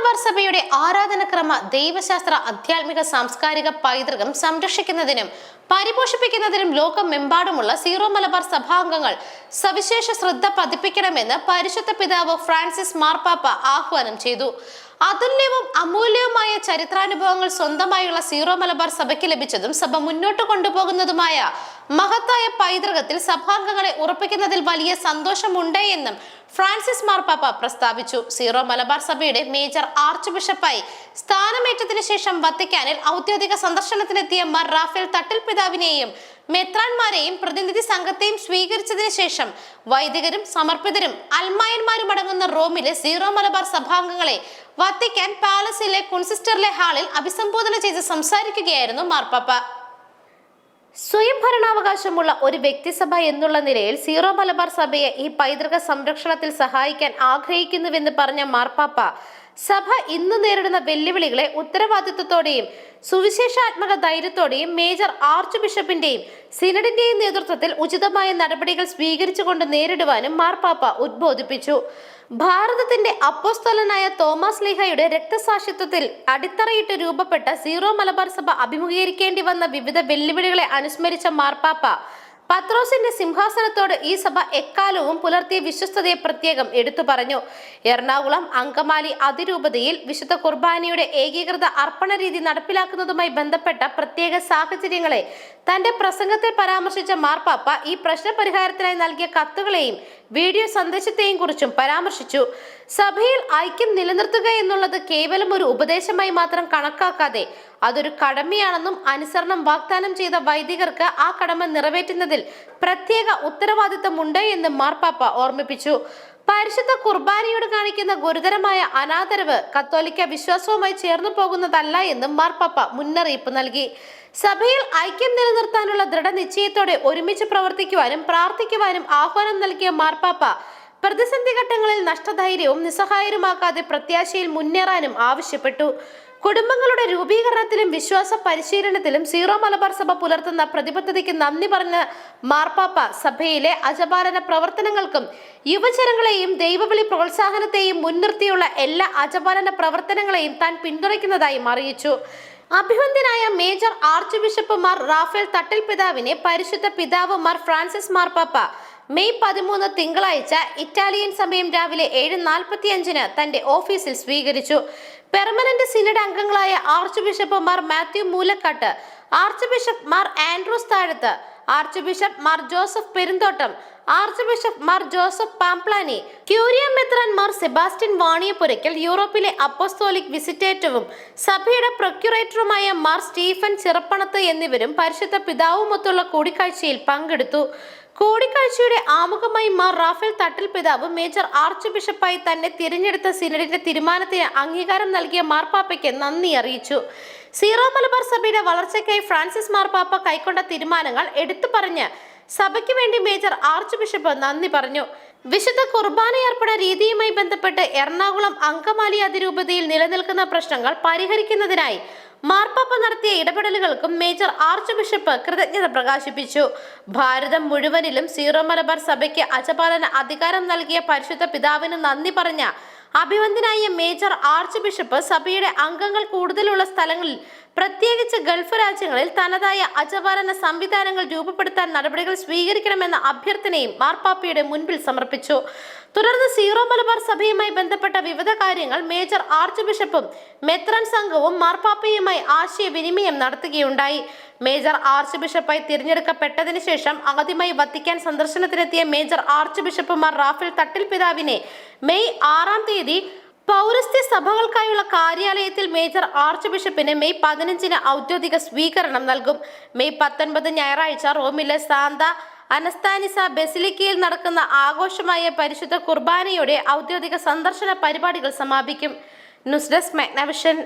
മലബാർ സഭയുടെ ആരാധനക്രമ ദൈവശാസ്ത്ര അധ്യാത്മിക സാംസ്കാരിക പൈതൃകം സംരക്ഷിക്കുന്നതിനും പരിപോഷിപ്പിക്കുന്നതിനും ലോകമെമ്പാടുമുള്ള സീറോ മലബാർ സഭാംഗങ്ങൾ സവിശേഷ ശ്രദ്ധ പതിപ്പിക്കണമെന്ന് പരിശുദ്ധ പിതാവ് ഫ്രാൻസിസ് മാർപ്പാപ്പ ആഹ്വാനം ചെയ്തു. അതുല്യവും അമൂല്യവുമായ ചരിത്രാനുഭവങ്ങൾ സ്വന്തമായുള്ള സീറോ മലബാർ സഭയ്ക്ക് ലഭിച്ചതും സഭ മുന്നോട്ട് കൊണ്ടുപോകുന്നതുമായ മഹത്തായ പൈതൃകത്തിൽ സഭാംഗങ്ങളെ ഉറപ്പിക്കുന്നതിൽ വലിയ സന്തോഷമുണ്ട് എന്നും ഫ്രാൻസിസ് മാർപ്പാപ്പ പ്രസ്താവിച്ചു. സീറോ മലബാർ സഭയുടെ മേജർ ആർച്ച് ബിഷപ്പായി സ്ഥാനമേറ്റത്തിന് ശേഷം വത്തിക്കാനിൽ ഔദ്യോഗിക സന്ദർശനത്തിനെത്തിയ മർ റാഫേൽ തട്ടിൽ പിതാവിനെയും മെത്രാൻമാരെയും പ്രതിനിധി സംഘത്തെയും സ്വീകരിച്ചതിന് ശേഷം വൈദികരും സമർപ്പിതരും അൽമായന്മാരും അടങ്ങുന്ന റോമിലെ സീറോ മലബാർ സഭാംഗങ്ങളെ വത്തിക്കാൻ പാലസിലെ കുൺസിസ്റ്ററിലെ ഹാളിൽ അഭിസംബോധന ചെയ്ത് സംസാരിക്കുകയായിരുന്നു മാർപ്പാപ്പ സ്വയം ഭരണാവകാശമുള്ള ഒരു വ്യക്തിസഭ എന്നുള്ള നിലയിൽ സീറോ മലബാർ സഭയെ ഈ പൈതൃക സംരക്ഷണത്തിൽ സഹായിക്കാൻ ആഗ്രഹിക്കുന്നുവെന്ന് പറഞ്ഞ മാർപ്പാപ്പ സഭ ഇന്ന് നേരിടുന്ന വെല്ലുവിളികളെ ഉത്തരവാദിത്വത്തോടെയും സുവിശേഷാത്മക ധൈര്യത്തോടെയും മേജർ ആർച്ച് ബിഷപ്പിന്റെയും സിനഡിന്റെയും നേതൃത്വത്തിൽ ഉചിതമായ നടപടികൾ സ്വീകരിച്ചുകൊണ്ട് നേരിടുവാനും മാർപ്പാപ്പ ഉദ്ബോധിപ്പിച്ചു. ഭാരതത്തിന്റെ അപ്പോസ്തലനായ തോമസ് ലീഹയുടെ രക്തസാക്ഷിത്വത്തിൽ അടിത്തറയിട്ട് രൂപപ്പെട്ട സീറോ മലബാർ സഭ അഭിമുഖീകരിക്കേണ്ടി വന്ന വിവിധ വെല്ലുവിളികളെ അനുസ്മരിച്ച മാർപ്പാപ്പ പത്രോസിന്റെ സിംഹാസനത്തോട് ഈ സഭ എക്കാലവും പുലർത്തിയ വിശ്വസ്തതയെ പ്രത്യേകം എടുത്തു പറഞ്ഞു. എറണാകുളം അങ്കമാലി അതിരൂപതയിൽ വിശുദ്ധ കുർബാനയുടെ ഏകീകൃത അർപ്പണ രീതി നടപ്പിലാക്കുന്നതുമായി ബന്ധപ്പെട്ട പ്രത്യേക സാഹചര്യങ്ങളെ തന്റെ പ്രസംഗത്തിൽ പരാമർശിച്ച മാർപ്പാപ്പ ഈ പ്രശ്ന പരിഹാരത്തിനായി നൽകിയ കത്തുകളെയും വീഡിയോ സന്ദേശത്തെയും കുറിച്ചും പരാമർശിച്ചു. സഭയിൽ ഐക്യം നിലനിർത്തുക എന്നുള്ളത് കേവലം ഒരു ഉപദേശമായി മാത്രം കണക്കാക്കാതെ അതൊരു കടമയാണെന്നും അനുസരണം വാഗ്ദാനം ചെയ്ത വൈദികർക്ക് ആ കടമ നിറവേറ്റുന്നതിൽ പ്രത്യേക ഉത്തരവാദിത്തമുണ്ട് എന്നും മാർപ്പാപ്പ ഓർമ്മിപ്പിച്ചു. പരിശുദ്ധ കുർബാനയോട് കാണിക്കുന്ന ഗുരുതരമായ അനാദരവ് കത്തോലിക്ക വിശ്വാസവുമായി ചേർന്നു പോകുന്നതല്ല എന്നും മാർപ്പാപ്പ മുന്നറിയിപ്പ് നൽകി. സഭയിൽ ഐക്യം നിലനിർത്താനുള്ള ദൃഢനിശ്ചയത്തോടെ ഒരുമിച്ച് പ്രവർത്തിക്കുവാനും പ്രാർത്ഥിക്കുവാനും ആഹ്വാനം നൽകിയ മാർപ്പാപ്പ പ്രതിസന്ധി ഘട്ടങ്ങളിൽ നഷ്ടധൈര്യവും നിസ്സഹായരുമാക്കാതെ പ്രത്യാശയിൽ മുന്നേറാനും ആവശ്യപ്പെട്ടു. കുടുംബങ്ങളുടെ രൂപീകരണത്തിലും വിശ്വാസ പരിശീലനത്തിലും സീറോ മലബാർ സഭ പുലർത്തുന്ന പ്രതിബദ്ധതയ്ക്ക് നന്ദി പറഞ്ഞ മാർപ്പാപ്പ സഭയിലെ അജപാലന പ്രവർത്തനങ്ങൾക്കും യുവജനങ്ങളെയും ദൈവവിളി പ്രോത്സാഹനത്തെയും മുൻനിർത്തിയുള്ള എല്ലാ അജപാലന പ്രവർത്തനങ്ങളെയും താൻ പിന്തുണയ്ക്കുന്നതായും അറിയിച്ചു. അഭിവന്ദ്യനായ major archbishop Mar Raphael തട്ടിൽ പിതാവിനെ പരിശുദ്ധ പിതാവ് മാർ ഫ്രാൻസിസ് മാർപ്പാപ്പ മെയ് പതിമൂന്ന് തിങ്കളാഴ്ച ഇറ്റാലിയൻ സമയം രാവിലെ ഏഴ് നാൽപ്പത്തി അഞ്ചിന് തന്റെ ഓഫീസിൽ സ്വീകരിച്ചു. പെർമനന്റ് സിനഡ് അംഗങ്ങളായ archbishop Mar Mathew Moolakkattu archbishop Mar Andrews Thazhath archbishop Mar Joseph Perumthottam archbishop Mar Joseph Pamplany curia മെത്രാൻ മാർ സെബാസ്റ്റ്യൻ വാണിയപുരയ്ക്കൽ യൂറോപ്പിലെ അപ്പോസ്തോലിക് വിസിറ്റേറ്റവും സഭയുടെ പ്രൊക്യുറേറ്ററുമായ മാർ സ്റ്റീഫൻ ചിറപ്പണത്ത് എന്നിവരും പരിശുദ്ധ പിതാവുമൊത്തുള്ള കൂടിക്കാഴ്ചയിൽ പങ്കെടുത്തു. കൂടിക്കാഴ്ചയുടെ ആമുഖമായി മാർ റാഫേൽ തട്ടിൽ പിതാവ് മേജർ ആർച്ച് ബിഷപ്പായി തന്നെ തിരഞ്ഞെടുത്ത സിനഡിന്റെ തീരുമാനത്തിന് അംഗീകാരം നൽകിയ മാർപ്പാപ്പയ്ക്ക് നന്ദി അറിയിച്ചു. സീറോ മലബാർ സഭയുടെ വളർച്ചയ്ക്കായി ഫ്രാൻസിസ് മാർപ്പാപ്പ കൈക്കൊണ്ട തീരുമാനങ്ങൾ എടുത്തു പറഞ്ഞ് സഭയ്ക്ക് വേണ്ടി മേജർ ആർച്ച് ബിഷപ്പ് നന്ദി പറഞ്ഞു. വിശുദ്ധ കുർബാന കുർബാനയർപ്പണ രീതിയുമായി ബന്ധപ്പെട്ട് എറണാകുളം അങ്കമാലി അതിരൂപതയിൽ നിലനിൽക്കുന്ന പ്രശ്നങ്ങൾ പരിഹരിക്കുന്നതിനായി മാർപ്പാപ്പ നടത്തിയ ഇടപെടലുകൾക്കും മേജർ ആർച്ച് ബിഷപ്പ് കൃതജ്ഞത പ്രകാശിപ്പിച്ചു. ഭാരതം മുഴുവനിലും സീറോ മലബാർ സഭയ്ക്ക് അജപാലന അധികാരം നൽകിയ പരിശുദ്ധ പിതാവിന് നന്ദി പറഞ്ഞ അഭിവന്ദനായ മേജർ ആർച്ച് ബിഷപ്പ് സഭയുടെ അംഗങ്ങൾ കൂടുതലുള്ള സ്ഥലങ്ങളിൽ പ്രത്യേകിച്ച് ഗൾഫ് രാജ്യങ്ങളിൽ തനതായ അജപാലന സംവിധാനങ്ങൾ രൂപപ്പെടുത്താൻ നടപടികൾ സ്വീകരിക്കണമെന്ന അഭ്യർത്ഥനയും മാർപ്പാപ്പയുടെ മുൻപിൽ സമർപ്പിച്ചു. തുടർന്ന് സീറോ മലബാർ സഭയുമായി ബന്ധപ്പെട്ട വിവിധ കാര്യങ്ങൾ മേജർ ആർച്ച് ബിഷപ്പും മെത്രാൻ സംഘവും മാർപ്പാപ്പയുമായി ആശയവിനിമയം നടത്തുകയുണ്ടായി. മേജർ ആർച്ച് ബിഷപ്പായി തിരഞ്ഞെടുക്കപ്പെട്ടതിന് ശേഷം ആദ്യമായി വത്തിക്കാൻ സന്ദർശനത്തിനെത്തിയ മേജർ ആർച്ച് ബിഷപ്പുമാർ റാഫേൽ തട്ടിൽ പിതാവിനെ മെയ് ആറാം തീയതി പൗരസ്ത്യ സഭകൾക്കായുള്ള കാര്യാലയത്തിൽ മേജർ ആർച്ച് ബിഷപ്പിന് മെയ് പതിനഞ്ചിന് ഔദ്യോഗിക സ്വീകരണം നൽകും. മെയ് പത്തൊൻപത് ഞായറാഴ്ച റോമിലെ സാന്ത അനസ്താനിസ ബെസിലിക്കയിൽ നടക്കുന്ന ആഘോഷമായ പരിശുദ്ധ കുർബാനയുടെ ഔദ്യോഗിക സന്ദർശന പരിപാടികൾ സമാപിക്കും. News desk Magnavision.